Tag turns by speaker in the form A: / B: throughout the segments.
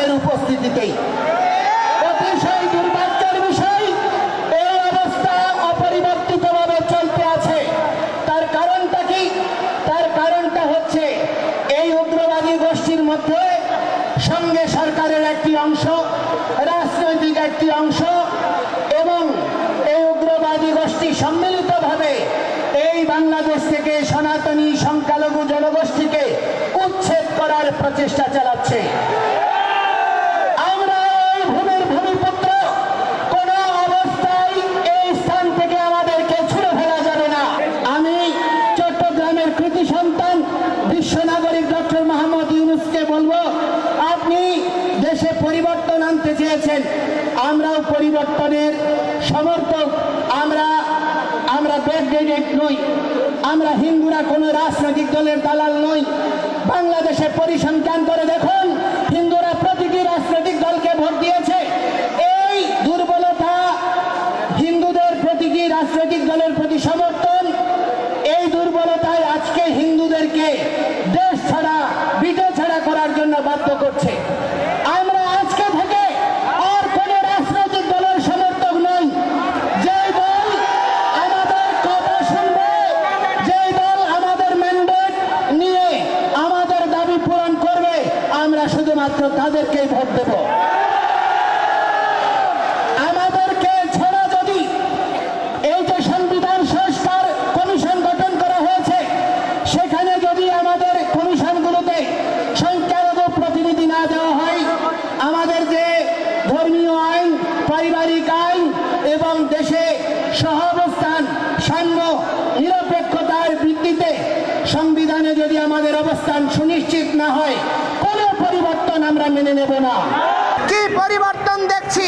A: হয়েছে উপস্থিতিতেই। অতিশয় দুর্ভাগ্যের বিষয়, এই অবস্থা অপরিবর্তিতভাবে চলতে আছে। তার কারণটা কি? তার কারণটা হচ্ছে, এই উগ্রবাদী গোষ্ঠীর মধ্যে সঙ্গে সরকারের একটি অংশ, রাজনৈতিক একটি অংশ এবং এই উগ্রবাদী গোষ্ঠী সম্মিলিতভাবে এই বাংলাদেশ থেকে সনাতনী সংখ্যালঘু জনগোষ্ঠীকে উচ্ছেদ করার প্রচেষ্টা চালাচ্ছে আমরা এই ভূমির ভূমিপুত্র কোন অবস্থায় এই স্থান থেকে আমাদেরকে ছুড়ে ফেলা যাবে না আমি চট্টগ্রামের কৃতি সন্তান বিশ্ব নাগরিক ডক্টর মোহাম্মদ ইউনুসকে বলব আপনি দেশে পরিবর্তন আনতে চেয়েছেন, আমরাও পরিবর্তনের সমর্থক। আমরা আমরা ব্যাকডেটেড নই, আমরা হিন্দুরা কোনো রাজনৈতিক দলের দালাল নই। বাংলাদেশে পরিসংখ্যান করে দেখুন, হিন্দুরা প্রতিটি রাজনৈতিক দলকে ভোট দিয়েছে। এই দুর্বলতা হিন্দুদের প্রতিটি রাজনৈতিক দলের প্রতি সমর্থন এই দুর্বলতায় আজকে হিন্দুদেরকে দেশ ছাড়া বিটে ছাড়া করার জন্য বাধ্য করছে আমরা আজকে থেকে আর কোন রাজনৈতিক দলের সমর্থক নই যে দল আমাদের কথা শুনবে যে দল আমাদের ম্যান্ডেট নিয়ে আমাদের দাবি পূরণ করবে আমরা শুধুমাত্র ভোট দেব। আমাদেরকে ছাড়া যদি এই যে সংবিধান সংস্কার কমিশন গঠন করা হয়েছে, সেখানে যদি আমাদের কমিশনগুলোতে সংখ্যালঘু প্রতিনিধি না দেওয়া হয়, আমাদের যে ধর্মীয় আইন, পারিবারিক আইন এবং দেশে সহাবস্থান, সাম্য, নিরপেক্ষতার ভিত্তিতে সংবিধানে যদি আমাদের অবস্থান সুনিশ্চিত না হয় পরিবর্তন আমরা মেনে নেব না।
B: কি পরিবর্তন দেখছি?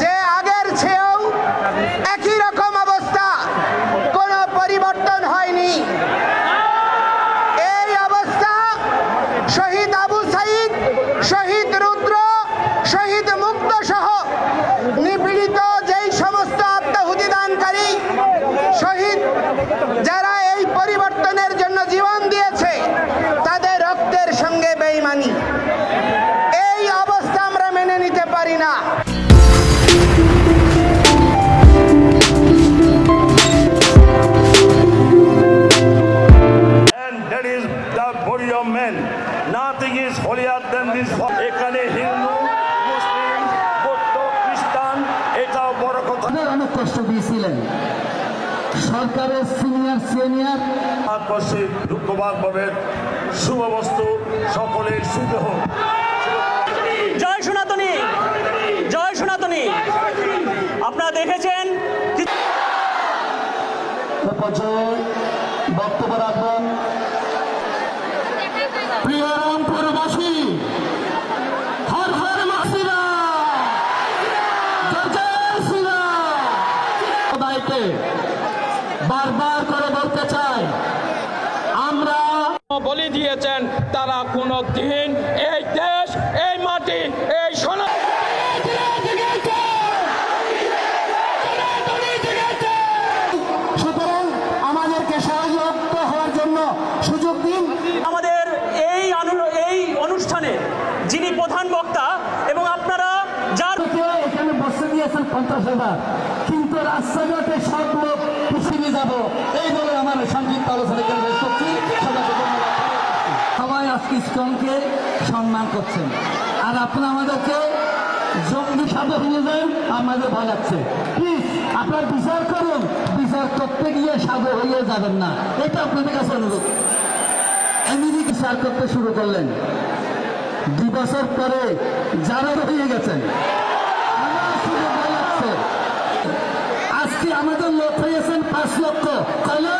B: যে আগের চেয়েও একই রকম অবস্থা, কোনো পরিবর্তন হয়নি। এই অবস্থা শহীদ আবু সাইদ, শহীদ রুদ্র, শহীদ মুক্ত সহ নিপীড়িত যেই সমস্ত আত্মাহুতি দানকারী শহীদ, যারা এই পরিবর্তনের জন্য জীবন
C: of man. Nothing is holier than this. এখানে হিন্দু মুসলিম বৌদ্ধ খ্রিস্টান এটাও বড় কথা।
A: অনেক কষ্ট দিয়েছিলেন। সরকারের সিনিয়র সিনিয়র।
C: ভারতবর্ষে দুঃখবাদ পাবেন শুভবস্তু সকলের শুভ হোক।
D: জয় সনাতনী জয় সনাতনী। আপনারা দেখেছেন
A: বক্তব্য রাখবেন প্রিয় রামপুরবাসী হর হর সবাইকে বারবার করে বলতে চাই আমরা
E: বলে দিয়েছেন তারা কোনো দিন এই দেশ এই মাটি এই সোনা
A: সুতরাং আমাদেরকে সহযোগিত হওয়ার জন্য সুযোগ দিন।
D: আমাদের এই আনু- এই অনুষ্ঠানে যিনি প্রধান বক্তা এবং আপনারা যার
A: কেউ এখানে বসে দিয়েছেন পঞ্চাশ হাজার। কিন্তু রাস্তাঘাটে সব লোক পিছিয়ে যাব। এই বলে আমার সংক্ষিপ্ত আলোচনা এখানে শেষ করছি। সবাই আজকে ইস্কনকে সম্মান করছেন। আর আপনারা আমাদেরকে জঙ্গি হয়ে যান আমাদের ভয় লাগছে। প্লিজ আপনারা বিচার করুন। বিচার করতে গিয়ে সাধু হয়ে যাবেন না। এটা আপনাদের কাছে অনুরোধ। এমনি বিচার করতে শুরু করলেন। দুই বছর পরে যারা হয়ে গেছেন আমার শুধু ভয় লাগছে। আজকে আমাদের লক্ষ্য হয়েছেন পাঁচ লক্ষ। কয়লা